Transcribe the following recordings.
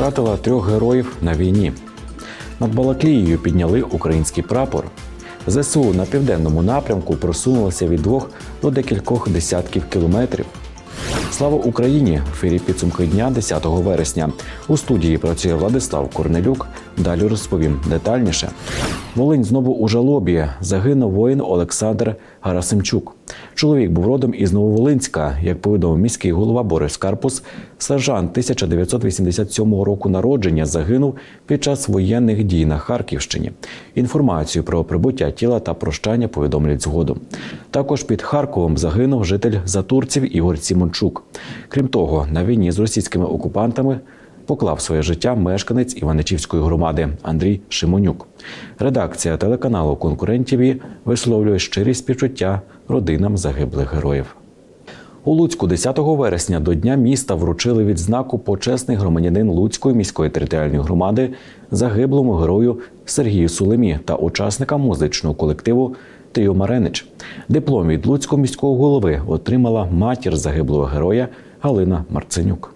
Втратила трьох героїв на війні. Над Балаклією підняли український прапор. ЗСУ на південному напрямку просунулося від двох до декількох десятків кілометрів. Слава Україні! В ефірі підсумки дня 10 вересня. У студії працює Владислав Корнелюк. Далі розповім детальніше. Волинь знову у жалобі. Загинув воїн Олександр Гарасимчук. Чоловік був родом із Нововолинська. Як повідомив міський голова Борис Карпус, сержант 1987 року народження загинув під час воєнних дій на Харківщині. Інформацію про прибуття тіла та прощання повідомлять згодом. Також під Харковом загинув житель Затурців Ігор Сімончук. Крім того, на війні з російськими окупантами поклав своє життя мешканець Іваничівської громади Андрій Шимонюк. Редакція телеканалу Конкурентів висловлює щирі співчуття родинам загиблих героїв. У Луцьку 10 вересня до Дня міста вручили відзнаку почесний громадянин Луцької міської територіальної громади загиблому герою Сергію Сулемі та учасникам музичного колективу Тріо Маренич. Диплом від Луцького міського голови отримала матір загиблого героя Галина Марценюк.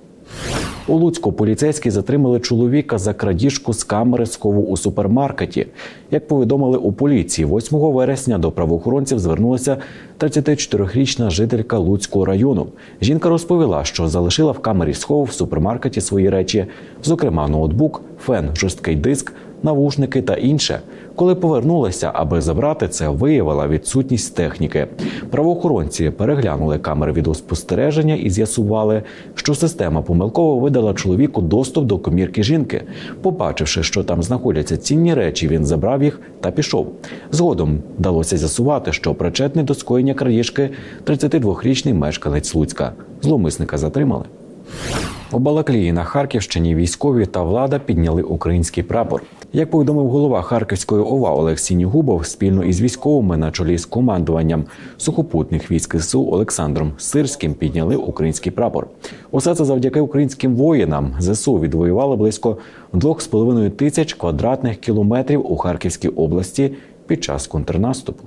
У Луцьку поліцейські затримали чоловіка за крадіжку з камери схову у супермаркеті. Як повідомили у поліції, 8 вересня до правоохоронців звернулася 34-річна жителька Луцького району. Жінка розповіла, що залишила в камері схову в супермаркеті свої речі, зокрема ноутбук, фен, жорсткий диск, навушники та інше. Коли повернулася, аби забрати це, виявила відсутність техніки. Правоохоронці переглянули камери відеоспостереження і з'ясували, що система помилково видала чоловіку доступ до комірки жінки. Побачивши, що там знаходяться цінні речі, він забрав їх та пішов. Згодом вдалося з'ясувати, що причетний до скоєння крадіжки 32-річний мешканець Луцька. Зломисника затримали. У Балаклії на Харківщині військові та влада підняли український прапор. Як повідомив голова Харківської ОВА Олексій Нігубов, спільно із військовими на чолі з командуванням сухопутних військ СУ Олександром Сирським підняли український прапор. Усе це завдяки українським воїнам. ЗСУ відвоювали близько 2,5 тисяч квадратних кілометрів у Харківській області під час контрнаступу.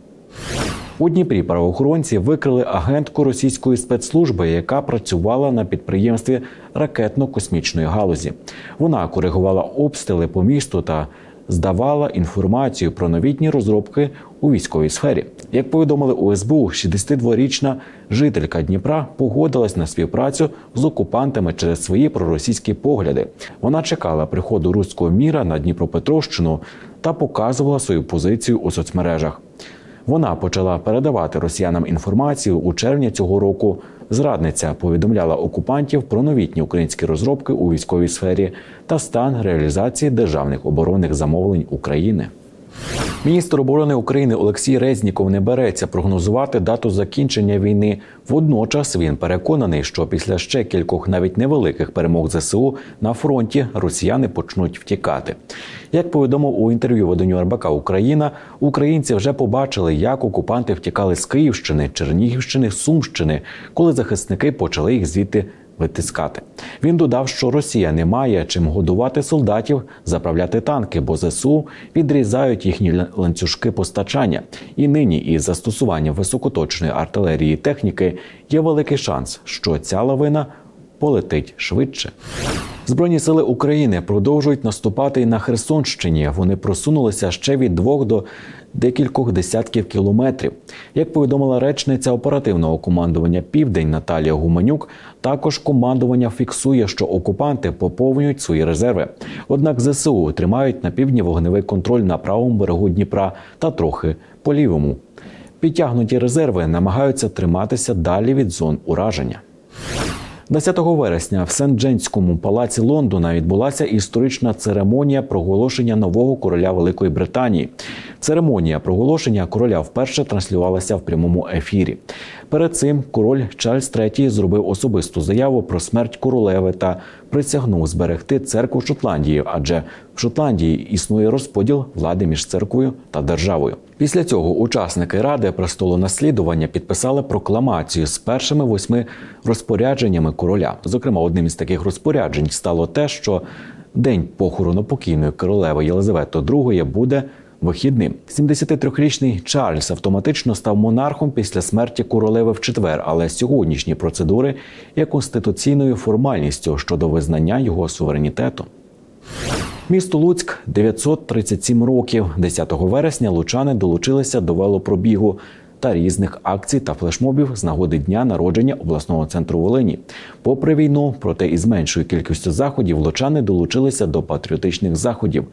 У Дніпрі правоохоронці викрили агентку російської спецслужби, яка працювала на підприємстві ракетно-космічної галузі. Вона коригувала обстріли по місту та здавала інформацію про новітні розробки у військовій сфері. Як повідомили у СБУ, 62-річна жителька Дніпра погодилась на співпрацю з окупантами через свої проросійські погляди. Вона чекала приходу руського міра на Дніпропетровщину та показувала свою позицію у соцмережах. Вона почала передавати росіянам інформацію у червні цього року. Зрадниця повідомляла окупантів про новітні українські розробки у військовій сфері та стан реалізації державних оборонних замовлень України. Міністр оборони України Олексій Резніков не береться прогнозувати дату закінчення війни. Водночас він переконаний, що після ще кількох навіть невеликих перемог ЗСУ на фронті росіяни почнуть втікати. Як повідомив у інтерв'ю виданню РБК Україна, українці вже побачили, як окупанти втікали з Київщини, Чернігівщини, Сумщини, коли захисники почали їх звідти витискати. Він додав, що Росія не має чим годувати солдатів, заправляти танки, бо ЗСУ відрізають їхні ланцюжки постачання. І нині, із застосуванням високоточної артилерії і техніки, є великий шанс, що ця лавина полетить швидше. Збройні сили України продовжують наступати і на Херсонщині. Вони просунулися ще від двох до декількох десятків кілометрів. Як повідомила речниця оперативного командування Південь Наталія Гуманюк, також командування фіксує, що окупанти поповнюють свої резерви. Однак ЗСУ тримають на півдні вогневий контроль на правому берегу Дніпра та трохи по лівому. Підтягнуті резерви намагаються триматися далі від зон ураження. 10 вересня в Сент-Дженському палаці Лондона відбулася історична церемонія проголошення нового короля Великої Британії. Церемонія проголошення короля вперше транслювалася в прямому ефірі. Перед цим король Чарльз III зробив особисту заяву про смерть королеви та присягнув зберегти церкву Шотландії, адже в Шотландії існує розподіл влади між церквою та державою. Після цього учасники ради престолонаслідування підписали прокламацію з першими восьми розпорядженнями короля. Зокрема, одним із таких розпоряджень стало те, що день похорону покійної королеви Єлизавети II буде вихідним. 73-річний Чарльз автоматично став монархом після смерті королеви в четвер, але сьогоднішні процедури є конституційною формальністю щодо визнання його суверенітету. Місто Луцьк 937 років. 10 вересня лучани долучилися до велопробігу та різних акцій та флешмобів з нагоди дня народження обласного центру Волині. Попри війну, проте із меншою кількістю заходів лочани долучилися до патріотичних заходів.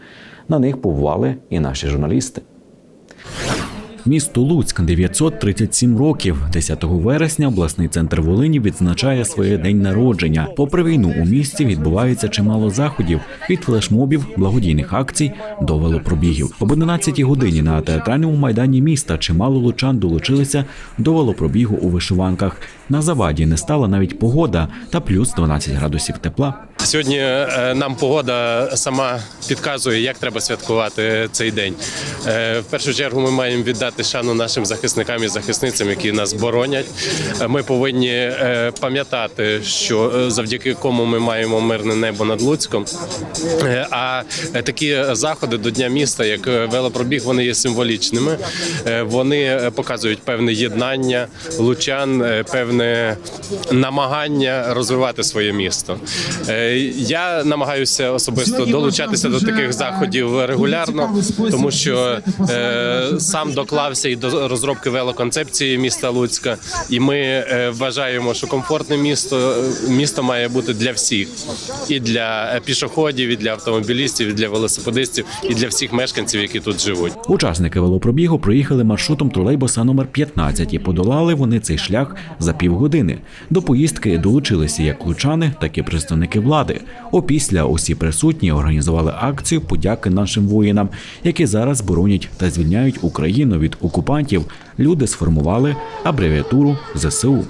На них побували і наші журналісти. Місто Луцьк 937 років. 10 вересня обласний центр Волині відзначає своє день народження. Попри війну у місті відбувається чимало заходів від флешмобів, благодійних акцій до велопробігів. Об 11 годині на театральному майдані міста чимало лучан долучилися до велопробігу у вишиванках. На заваді не стала навіть погода та плюс 12 градусів тепла. Сьогодні е, нам погода сама підказує, як треба святкувати цей день. Е, В першу чергу ми маємо віддати шану нашим захисникам і захисницям, які нас боронять. Е, Ми повинні пам'ятати, що завдяки кому ми маємо мирне небо над Луцьком. А такі заходи до Дня міста, як велопробіг, вони є символічними. Вони показують певне єднання лучан, е, певне намагання розвивати своє місто. Е, Я намагаюся особисто долучатися до таких заходів регулярно, тому що е, сам доклався і до розробки велоконцепції міста Луцька, і ми е, вважаємо, що комфортне місто місто має бути для всіх, і для пішоходів, і для автомобілістів, і для велосипедистів, і для всіх мешканців, які тут живуть. Учасники велопробігу проїхали маршрутом тролейбуса номер 15 і подолали вони цей шлях за півгодини. До поїздки долучилися як лучани, так і представники влади. Опісля усі присутні організували акцію подяки нашим воїнам, які зараз боронять та звільняють Україну від окупантів. Люди сформували абревіатуру ЗСУ.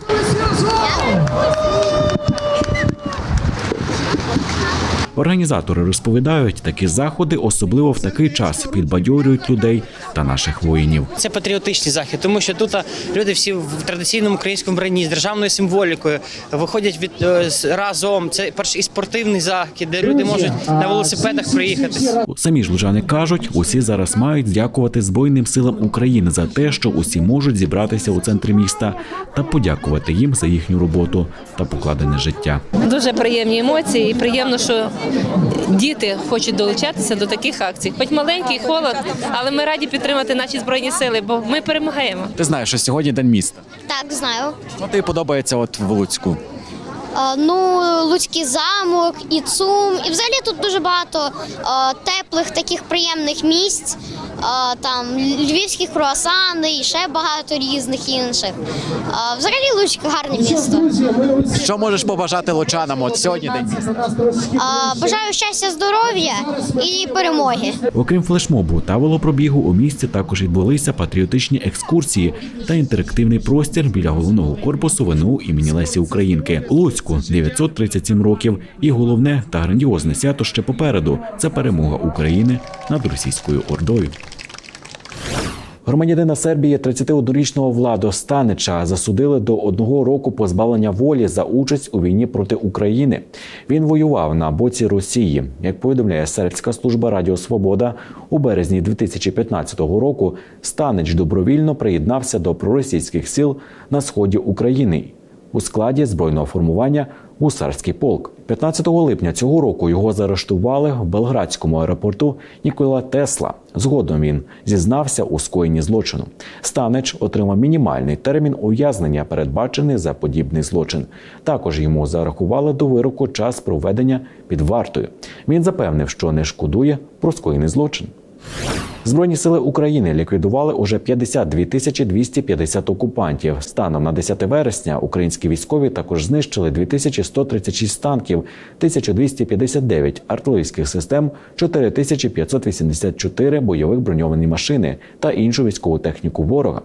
Організатори розповідають, такі заходи, особливо в такий час, підбадьорюють людей та наших воїнів. Це патріотичний захід, тому що тут люди всі в традиційному українському бранні з державною символікою виходять від е, разом. Це перш і спортивний захід, де люди можуть на велосипедах проїхатись. Самі ж лужани кажуть, усі зараз мають дякувати Збройним силам України за те, що усі можуть зібратися у центрі міста та подякувати їм за їхню роботу та покладене життя. Дуже приємні емоції, і приємно, що діти хочуть долучатися до таких акцій. Хоч маленький холод, але ми раді підтримати наші збройні сили, бо ми перемагаємо. Ти знаєш, що сьогодні день міста. Так, знаю. Що тобі подобається от в Луцьку? Е, Ну, Луцький замок, і ЦУМ, і взагалі тут дуже багато е, теплих таких приємних місць. Там львівські круасани і ще багато різних інших. Взагалі Луцьк гарне місто. Що можеш побажати лучанам от сьогодні день Бажаю щастя, здоров'я і перемоги. Окрім флешмобу та велопробігу, у місті також відбулися патріотичні екскурсії та інтерактивний простір біля головного корпусу ВНУ імені Лесі Українки. Луцьку 937 років. І головне та грандіозне свято ще попереду це перемога України над російською ордою. Громадянина Сербії 31-річного Владо Станича засудили до одного року позбавлення волі за участь у війні проти України. Він воював на боці Росії. Як повідомляє сербська служба Радіо Свобода, у березні 2015 року Станич добровільно приєднався до проросійських сил на сході України у складі збройного формування Гусарський полк. 15 липня цього року його заарештували в Белградському аеропорту Нікола Тесла. Згодом він зізнався у скоєнні злочину. Станич отримав мінімальний термін ув'язнення, передбачений за подібний злочин. Також йому зарахували до вироку час проведення під вартою. Він запевнив, що не шкодує про скоєний злочин. Збройні сили України ліквідували уже 52 тисячі 250 окупантів. Станом на 10 вересня українські військові також знищили 2136 танків, 1259 артилерійських систем, 4584 бойових броньовані машини та іншу військову техніку ворога.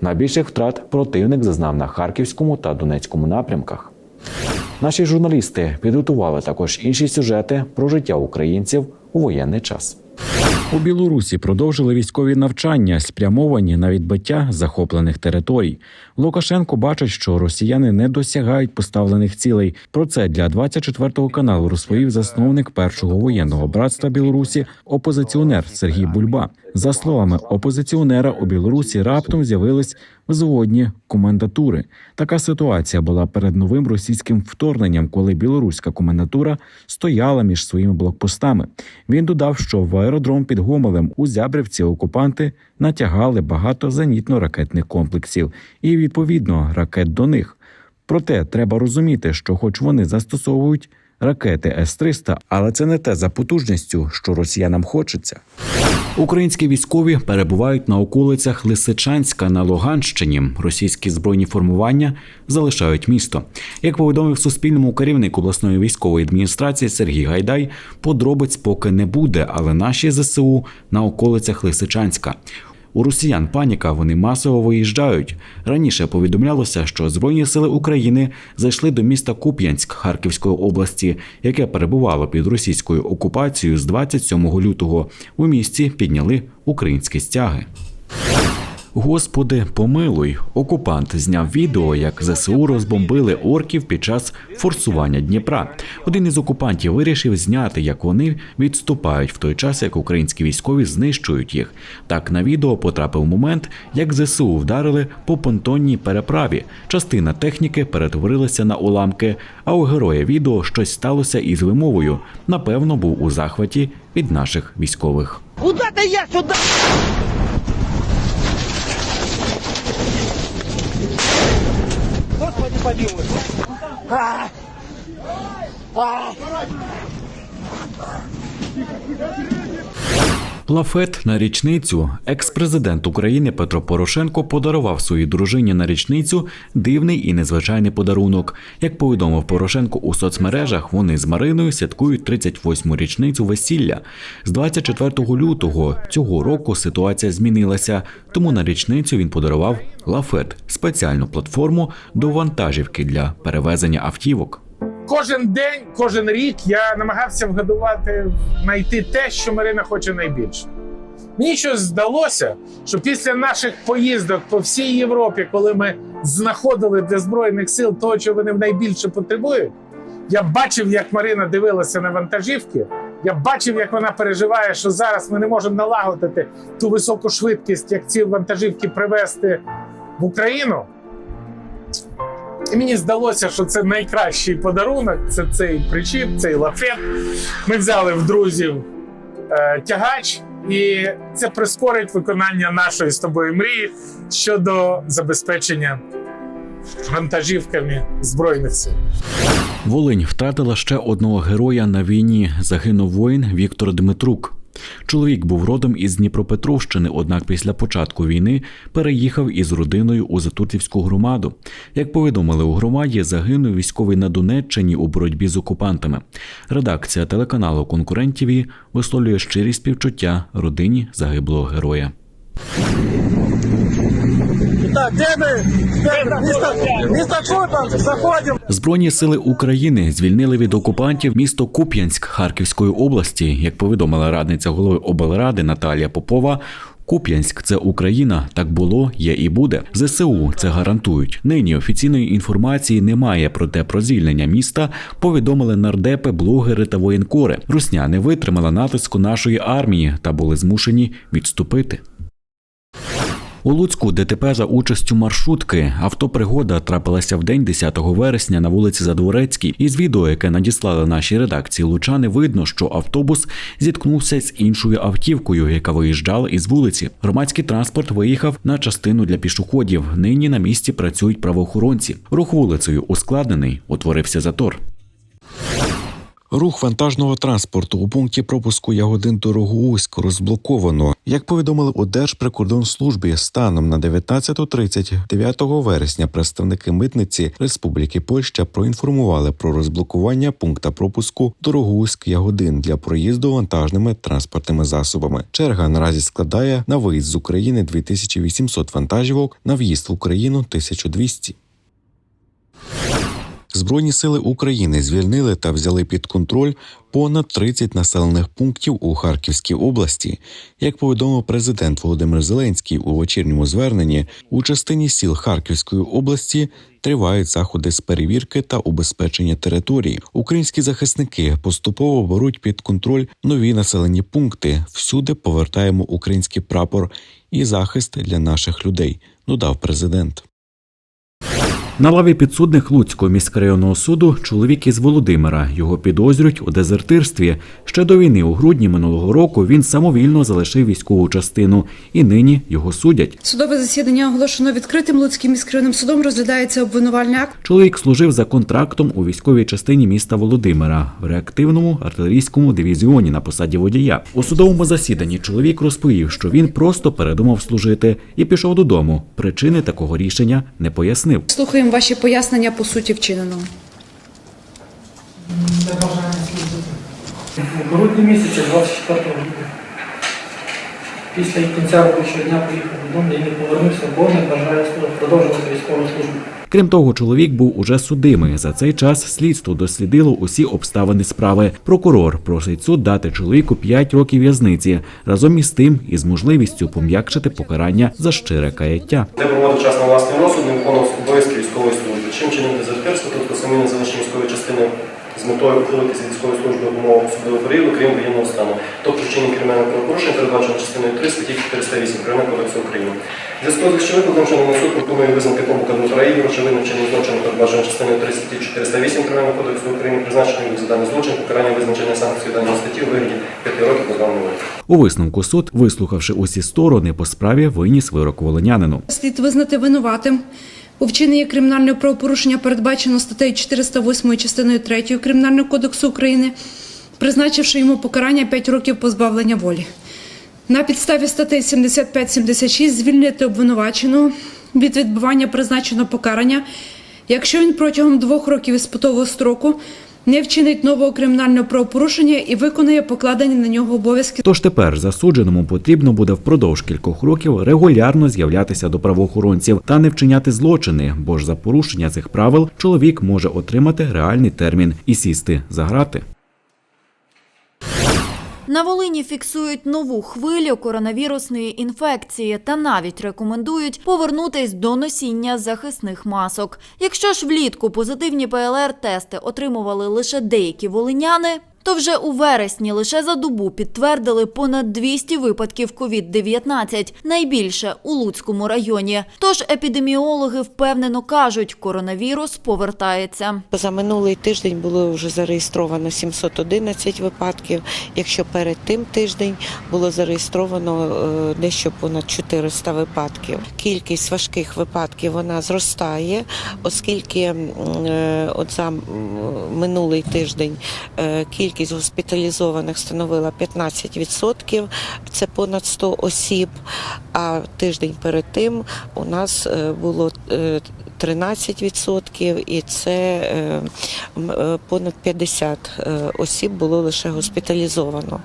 Найбільших втрат противник зазнав на Харківському та Донецькому напрямках. Наші журналісти підготували також інші сюжети про життя українців у воєнний час. У Білорусі продовжили військові навчання, спрямовані на відбиття захоплених територій. Лукашенко бачить, що росіяни не досягають поставлених цілей. Про це для 24 каналу розповів засновник першого воєнного братства Білорусі, опозиціонер Сергій Бульба. За словами опозиціонера, у Білорусі раптом з'явились взводні комендатури. Така ситуація була перед новим російським вторгненням, коли білоруська комендатура стояла між своїми блокпостами. Він додав, що в аеродром під Гомелем у Зябрівці окупанти натягали багато зенітно-ракетних комплексів і відповідно ракет до них. Проте треба розуміти, що, хоч вони застосовують ракети С-300, але це не те за потужністю, що росіянам хочеться. Українські військові перебувають на околицях Лисичанська на Луганщині. Російські збройні формування залишають місто. Як повідомив Суспільному керівник обласної військової адміністрації Сергій Гайдай, подробиць поки не буде, але наші ЗСУ на околицях Лисичанська. У росіян паніка, вони масово виїжджають. Раніше повідомлялося, що Збройні сили України зайшли до міста Куп'янськ Харківської області, яке перебувало під російською окупацією з 27 лютого. У місті підняли українські стяги. Господи, помилуй. Окупант зняв відео, як ЗСУ розбомбили орків під час форсування Дніпра. Один із окупантів вирішив зняти, як вони відступають в той час, як українські військові знищують їх. Так на відео потрапив момент, як ЗСУ вдарили по понтонній переправі. Частина техніки перетворилася на уламки. А у героя відео щось сталося із вимовою. Напевно, був у захваті від наших військових. Куда-то я сюда! Господи, А! А! А! Лафет на річницю екс-президент України Петро Порошенко подарував своїй дружині на річницю дивний і незвичайний подарунок. Як повідомив Порошенко у соцмережах, вони з Мариною святкують 38-му річницю весілля. З 24 лютого цього року ситуація змінилася, тому на річницю він подарував лафет спеціальну платформу до вантажівки для перевезення автівок. Кожен день, кожен рік я намагався вгадувати, знайти те, що Марина хоче найбільше. Мені щось здалося, що після наших поїздок по всій Європі, коли ми знаходили для збройних сил того, що вони найбільше потребують, я бачив, як Марина дивилася на вантажівки. Я бачив, як вона переживає, що зараз ми не можемо налагодити ту високу швидкість, як ці вантажівки привезти в Україну. І мені здалося, що це найкращий подарунок. Це цей причіп, цей лафет. Ми взяли в друзів е, тягач, і це прискорить виконання нашої з тобою мрії щодо забезпечення вантажівками збройних сил. Волинь втратила ще одного героя на війні. Загинув воїн Віктор Дмитрук. Чоловік був родом із Дніпропетровщини, однак після початку війни переїхав із родиною у Затуртівську громаду. Як повідомили у громаді, загинув військовий на Донеччині у боротьбі з окупантами. Редакція телеканалу конкурентів висловлює щирі співчуття родині загиблого героя. Так? Місто, місто Купан, заходим. Збройні сили України звільнили від окупантів місто Куп'янськ Харківської області. Як повідомила радниця голови облради Наталія Попова. Куп'янськ це Україна, так було, є і буде. ЗСУ це гарантують. Нині офіційної інформації немає. Проте про звільнення міста повідомили нардепи, блогери та воєнкори. Русня не витримала натиску нашої армії та були змушені відступити. У Луцьку ДТП за участю маршрутки. Автопригода трапилася в день 10 вересня на вулиці Задворецькій. Із відео, яке надіслали наші редакції Лучани, видно, що автобус зіткнувся з іншою автівкою, яка виїжджала із вулиці. Громадський транспорт виїхав на частину для пішоходів. Нині на місці працюють правоохоронці. Рух вулицею ускладнений, утворився затор. Рух вантажного транспорту у пункті пропуску Ягодин Дорогоуськ розблоковано. Як повідомили у Держприкордонслужбі, станом на 19.30 9 вересня представники митниці Республіки Польща проінформували про розблокування пункта пропуску Дорогоуськ Ягодин для проїзду вантажними транспортними засобами. Черга наразі складає на виїзд з України 2800 вантажівок, на в'їзд в Україну 1200. Збройні сили України звільнили та взяли під контроль понад 30 населених пунктів у Харківській області. Як повідомив президент Володимир Зеленський у вечірньому зверненні, у частині сіл Харківської області тривають заходи з перевірки та убезпечення території. Українські захисники поступово беруть під контроль нові населені пункти. Всюди повертаємо український прапор і захист для наших людей. Додав президент. На лаві підсудних Луцького міськрайонного суду чоловік із Володимира. Його підозрюють у дезертирстві. Ще до війни у грудні минулого року він самовільно залишив військову частину, і нині його судять. Судове засідання оголошено відкритим Луцьким міськрайонним судом. Розглядається обвинувальний акт. Чоловік служив за контрактом у військовій частині міста Володимира в реактивному артилерійському дивізіоні на посаді водія. У судовому засіданні чоловік розповів, що він просто передумав служити і пішов додому. Причини такого рішення не пояснив. Слухаємо ваші пояснення по суті вчиненого. У грудні місяці 24 лютого. Після кінця робочого дня поїхав додому і не повернувся, бо не бажає продовжувати військову службу. Крім того, чоловік був уже судимий. За цей час слідство дослідило усі обставини справи. Прокурор просить суд дати чоловіку 5 років в'язниці разом із тим із можливістю пом'якшити покарання за щире каяття. де проводив час на власний розсуд, не виконував обов'язки військової служби. Чим чинив дезертирство, тобто самі не залишення військової частини з метою ухилитися військової служби в умовах судового періоду, крім воєнного стану. Тобто вчинення кримінального правопорушення передбачено частиною 3 статті 408 Кримінального кодексу України. В зв'язку з що викладом, що на суд пропонує визнати помилка Дмитра Ігоря, очевидно вчинення злочину передбачено частиною 3 статті 408 Кримінального кодексу України, призначеним за даний злочин покарання визначення санкцій даної статті у вигляді 5 років позбавлення волі. У висновку суд, вислухавши усі сторони по справі, виніс вирок волонянину. Слід визнати винуватим у вчиненні кримінального правопорушення, передбачено статтею 408 частиною 3 Кримінального кодексу України, призначивши йому покарання 5 років позбавлення волі. На підставі статей 75-76 звільнити обвинуваченого від відбування призначеного покарання, якщо він протягом двох років іспитового строку не вчинить нового кримінального правопорушення і виконає покладені на нього обов'язки. Тож тепер засудженому потрібно буде впродовж кількох років регулярно з'являтися до правоохоронців та не вчиняти злочини, бо ж за порушення цих правил чоловік може отримати реальний термін і сісти за грати. На Волині фіксують нову хвилю коронавірусної інфекції та навіть рекомендують повернутись до носіння захисних масок. Якщо ж влітку позитивні ПЛР-тести отримували лише деякі волиняни, то вже у вересні лише за добу підтвердили понад 200 випадків COVID-19, найбільше у Луцькому районі. Тож епідеміологи впевнено кажуть, коронавірус повертається. За минулий тиждень було вже зареєстровано 711 випадків. Якщо перед тим тиждень було зареєстровано е, дещо понад 400 випадків. Кількість важких випадків вона зростає, оскільки е, от за минулий тиждень е, кількість госпіталізованих становила 15%, це понад 100 осіб. А тиждень перед тим у нас е, було е, 13% і це е, е, понад 50 е, осіб було лише госпіталізовано.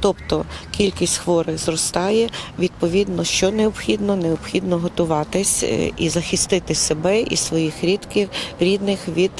Тобто кількість хворих зростає. Відповідно, що необхідно, необхідно готуватись і захистити себе і своїх рідків, рідних від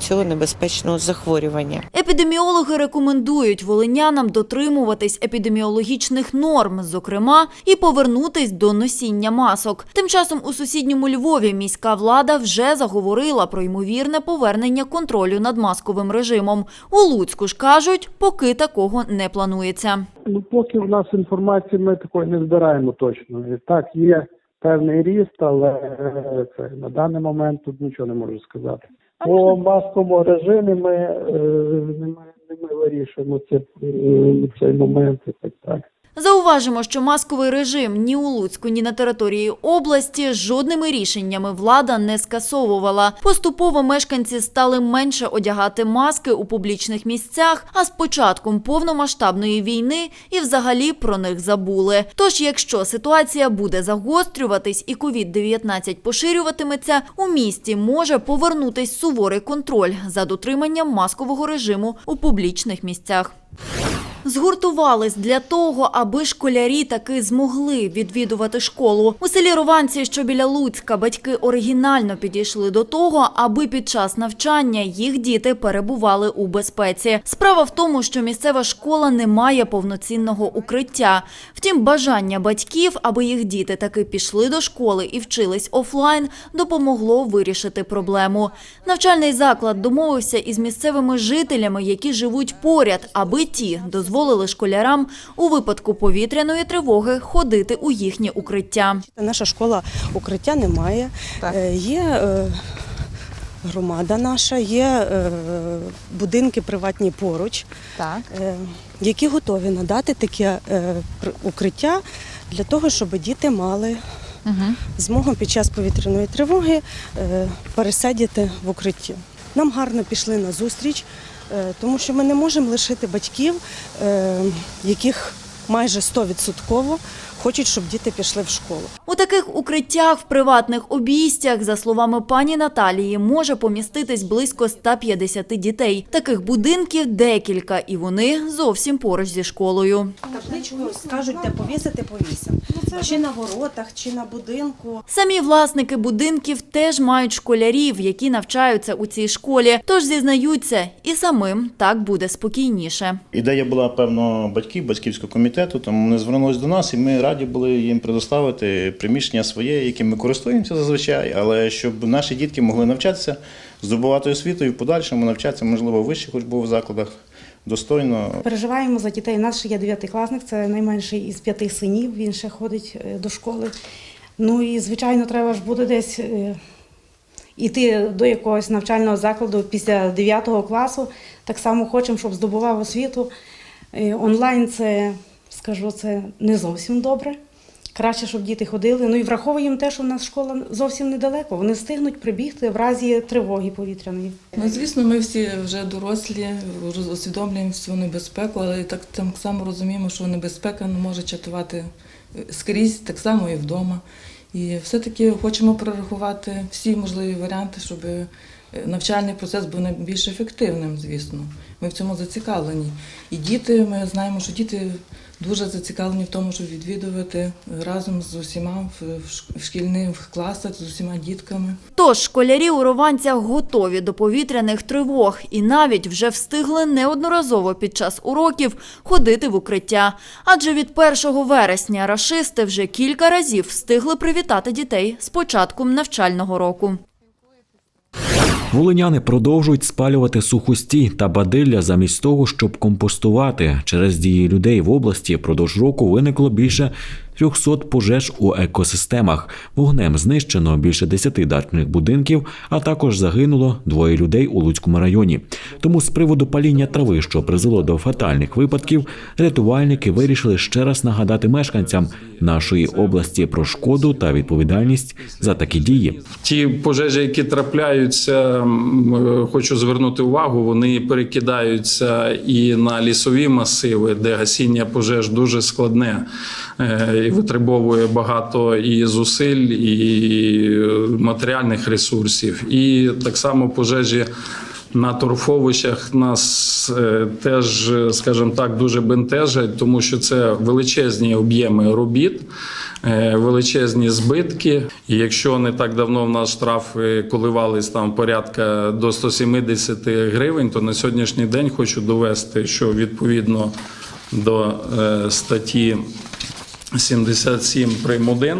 цього небезпечного захворювання. Епідеміологи рекомендують волинянам дотримуватись епідеміологічних норм, зокрема, і повернутись до носіння масок. Тим часом у сусідньому Львові міська влада вже заговорила про ймовірне повернення контролю над масковим режимом. У Луцьку ж кажуть, поки такого не планується. Ну, поки в нас інформації ми такої не збираємо точно. І так, є певний ріст, але е, це на даний момент тут нічого не можу сказати. По масковому режимі ми е, не ми, ми вирішуємо це, цей момент і так так. Зауважимо, що масковий режим ні у Луцьку, ні на території області жодними рішеннями влада не скасовувала. Поступово мешканці стали менше одягати маски у публічних місцях, а з початком повномасштабної війни і взагалі про них забули. Тож, якщо ситуація буде загострюватись і COVID-19 поширюватиметься, у місті може повернутись суворий контроль за дотриманням маскового режиму у публічних місцях. Згуртувались для того, аби школярі таки змогли відвідувати школу. У селі Рованці, що біля Луцька, батьки оригінально підійшли до того, аби під час навчання їх діти перебували у безпеці. Справа в тому, що місцева школа не має повноцінного укриття. Втім, бажання батьків, аби їх діти таки пішли до школи і вчились офлайн, допомогло вирішити проблему. Навчальний заклад домовився із місцевими жителями, які живуть поряд, аби ті дозволили школярам у випадку повітряної тривоги ходити у їхнє укриття. Наша школа укриття немає. Е, Є е, громада наша, є е, будинки приватні поруч, е, які готові надати таке е, укриття для того, щоб діти мали змогу під час повітряної тривоги пересидіти в укритті. Нам гарно пішли на зустріч, тому що ми не можемо лишити батьків, яких майже 100% хочуть, щоб діти пішли в школу. У таких укриттях в приватних обійстях, за словами пані Наталії, може поміститись близько 150 дітей. Таких будинків декілька, і вони зовсім поруч зі школою. Табличку скажуть, де повісити, повісимо. Чи на воротах, чи на будинку. Самі власники будинків теж мають школярів, які навчаються у цій школі. Тож зізнаються, і самим так буде спокійніше. Ідея була певно батьків, батьківського комітету, тому вони звернулись до нас, і ми раді були їм предоставити приміщення своє, яким ми користуємося зазвичай, але щоб наші дітки могли навчатися, здобувати освіту і в подальшому навчатися, можливо, в вищих учбових закладах достойно. Переживаємо за дітей. У нас ще є дев'ятикласник, це найменший із п'яти синів. Він ще ходить е, до школи. Ну і звичайно, треба ж буде десь е, іти до якогось навчального закладу після 9 класу. Так само хочемо, щоб здобував освіту. Е, Онлайн це, скажу, це не зовсім добре. Краще, щоб діти ходили. Ну і враховуємо те, що в нас школа зовсім недалеко. Вони встигнуть прибігти в разі тривоги повітряної. Ну, звісно, ми всі вже дорослі, усвідомлюємо всю небезпеку, але так, так само розуміємо, що небезпека не може чатувати е, скрізь, так само і вдома. І все-таки хочемо прорахувати всі можливі варіанти, щоб е, навчальний процес був найбільш ефективним, звісно. Ми в цьому зацікавлені. І діти, ми знаємо, що діти дуже зацікавлені в тому, щоб відвідувати разом з усіма в шкільних класах, з усіма дітками. Тож школярі у Рованцях готові до повітряних тривог і навіть вже встигли неодноразово під час уроків ходити в укриття. Адже від 1 вересня рашисти вже кілька разів встигли привітати дітей з початком навчального року. Волиняни продовжують спалювати сухості та бадилля замість того, щоб компостувати. Через дії людей в області впродовж року виникло більше 300 пожеж у екосистемах. Вогнем знищено більше 10 дачних будинків, а також загинуло двоє людей у Луцькому районі. Тому з приводу паління трави, що призвело до фатальних випадків, рятувальники вирішили ще раз нагадати мешканцям нашої області про шкоду та відповідальність за такі дії. Ті пожежі, які трапляються, е, хочу звернути увагу, вони перекидаються і на лісові масиви, де гасіння пожеж дуже складне е, витребовує багато і зусиль, і матеріальних ресурсів. І так само пожежі. На торфовищах нас е, теж, скажімо так, дуже бентежать, тому що це величезні об'єми робіт, е, величезні збитки. І якщо не так давно в нас штрафи коливались там порядка до 170 гривень, то на сьогоднішній день хочу довести, що відповідно до е, статті 77 прим. 1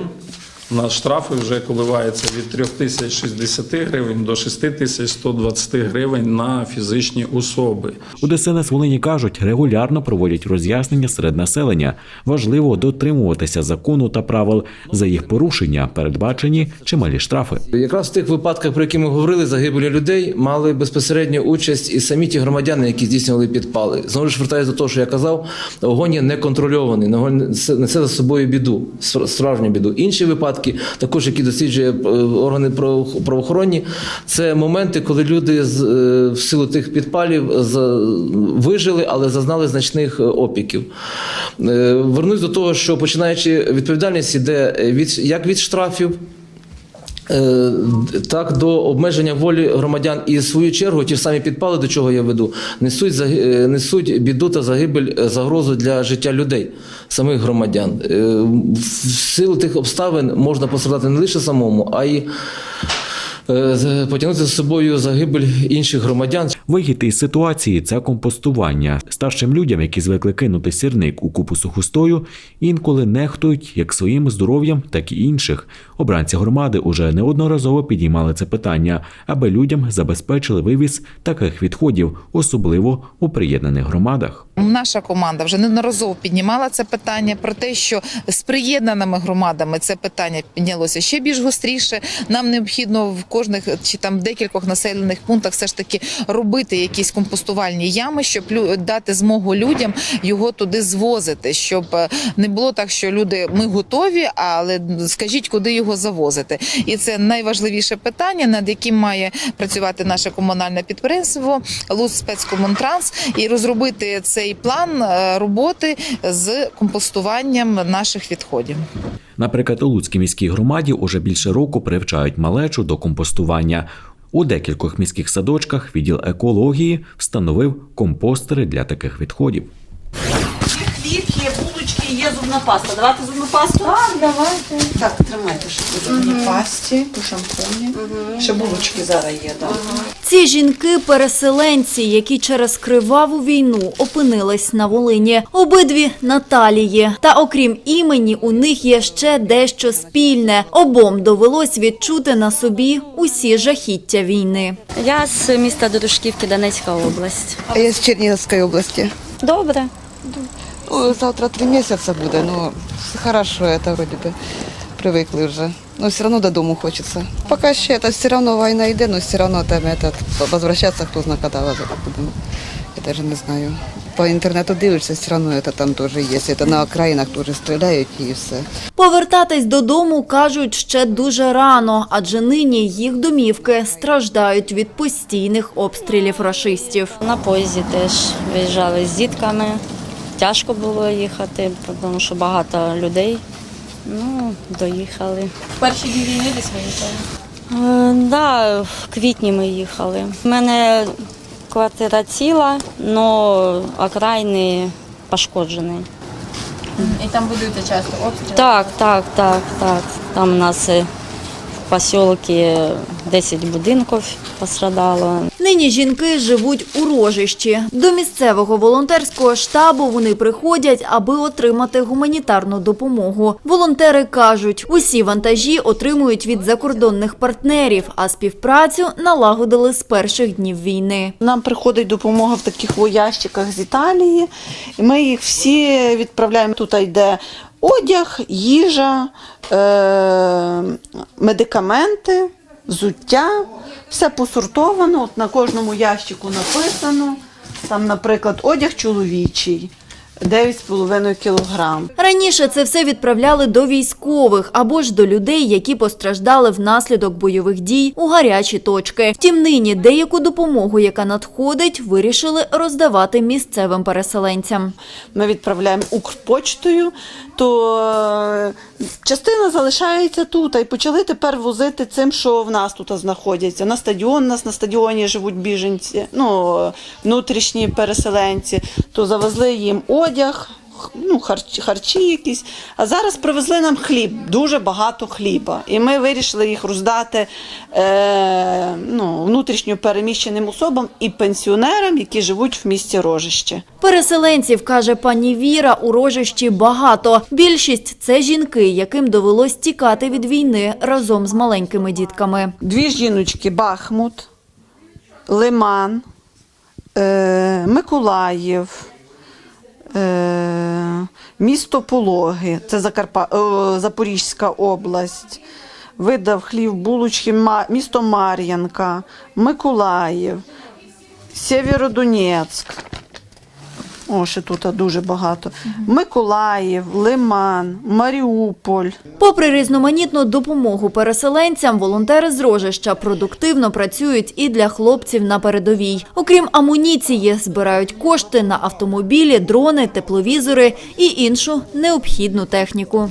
у нас штрафи вже коливаються від 3060 гривень до 6120 гривень на фізичні особи. У ДСНС Волині кажуть, регулярно проводять роз'яснення серед населення. Важливо дотримуватися закону та правил. За їх порушення передбачені чималі штрафи. Якраз в тих випадках, про які ми говорили, загибелі людей мали безпосередню участь і самі ті громадяни, які здійснювали підпали. Знову ж вертаюся до того, що я казав, огонь є неконтрольований, несе за собою біду, справжню біду. Інші випадки, також які досліджує е, органи право- правоохоронні, це моменти, коли люди з е, в силу тих підпалів вижили, але зазнали значних е, опіків. Вернусь до того, що починаючи відповідальність іде від як від штрафів. Е, Так, до обмеження волі громадян і в свою чергу ті ж самі підпали, до чого я веду, несуть е, несуть біду та загибель е, загрозу для життя людей, самих громадян. В силу тих обставин можна пострадати не лише самому, а й потягнути за собою загибель інших громадян. Вихід із ситуації це компостування. Старшим людям, які звикли кинути сірник у купу сухостою, інколи нехтують як своїм здоров'ям, так і інших. Обранці громади уже неодноразово підіймали це питання, аби людям забезпечили вивіз таких відходів, особливо у приєднаних громадах. Наша команда вже неодноразово піднімала це питання про те, що з приєднаними громадами це питання піднялося ще більш гостріше. Нам необхідно в кожних чи там декількох населених пунктах все ж таки робити якісь компостувальні ями, щоб дати змогу людям його туди звозити, щоб е, не було так, що люди ми готові, але скажіть, куди його завозити. І це найважливіше питання, над яким має працювати наше комунальне підприємство Луц спецкомунтранс і розробити цей план е, роботи з компостуванням наших відходів. Наприклад, у Луцькій міській громаді уже більше року привчають малечу до компостування. У декількох міських садочках відділ екології встановив компостери для таких відходів. Хліб є, булочки, є зубна паста. Давайте зубну пасту? Так, давайте. Так, тримайте, що по зубній пасті, по шампуні. Ще булочки зараз є, так. Ці жінки-переселенці, які через криваву війну опинились на Волині. Обидві Наталії. Та окрім імені, у них є ще дещо спільне. Обом довелось відчути на собі усі жахіття війни. Я з міста Дорожківки, Донецька область. А я з Чернігівської області. Добре. Ну, завтра три місяці буде, ну все хорошо, це вроде би привикли вже. Но все одно додому хочеться. Поки ще це все одно війна йде, но все одно там этот, возвращатися хто знає, коли будемо. Я навіть не знаю. По інтернету дивишся, все одно це там теж є. Це на окраїнах теж стріляють і все. Повертатись додому кажуть ще дуже рано, адже нині їх домівки страждають від постійних обстрілів рашистів. На поїзді теж виїжджали з дітками. Тяжко було їхати, тому що багато людей. Ну, доїхали. Перші дні війни десь виїжджали? Е, да, в квітні ми їхали. У мене квартира ціла, але окраїни пошкоджені. І там будуєте часто обстріли? Так, так, так, так. Там у нас е, в поселці 10 будинків пострадало. Нині жінки живуть у рожищі. До місцевого волонтерського штабу вони приходять, аби отримати гуманітарну допомогу. Волонтери кажуть, усі вантажі отримують від закордонних партнерів, а співпрацю налагодили з перших днів війни. Нам приходить допомога в таких о ящиках з Італії, і ми їх всі відправляємо. Тут йде одяг, їжа, е- медикаменти, взуття. Все посортовано. От на кожному ящику написано. Там, наприклад, одяг чоловічий 9,5 кілограм. Раніше це все відправляли до військових або ж до людей, які постраждали внаслідок бойових дій у гарячі точки. Втім, нині деяку допомогу, яка надходить, вирішили роздавати місцевим переселенцям. Ми відправляємо Укрпочтою, то е, частина залишається тут. І почали тепер возити цим, що в нас тут знаходяться. На стадіон у нас на стадіоні живуть біженці, ну внутрішні переселенці, то завезли їм одяг. Ну, харчі, харчі якісь. А зараз привезли нам хліб, дуже багато хліба. І ми вирішили їх роздати е, ну, внутрішньо переміщеним особам і пенсіонерам, які живуть в місті Рожище. Переселенців, каже пані Віра, у рожищі багато. Більшість це жінки, яким довелось тікати від війни разом з маленькими дітками. Дві жіночки Бахмут, Лиман, е, Миколаїв, місто Пологи, це Закарпа, е, Запорізька область. Видав хлів булочки місто Мар'янка, Миколаїв, Сєвєродонецьк. О, ще тут дуже багато. Миколаїв, Лиман, Маріуполь. Попри різноманітну допомогу переселенцям, волонтери з Рожища продуктивно працюють і для хлопців на передовій. Окрім амуніції, збирають кошти на автомобілі, дрони, тепловізори і іншу необхідну техніку.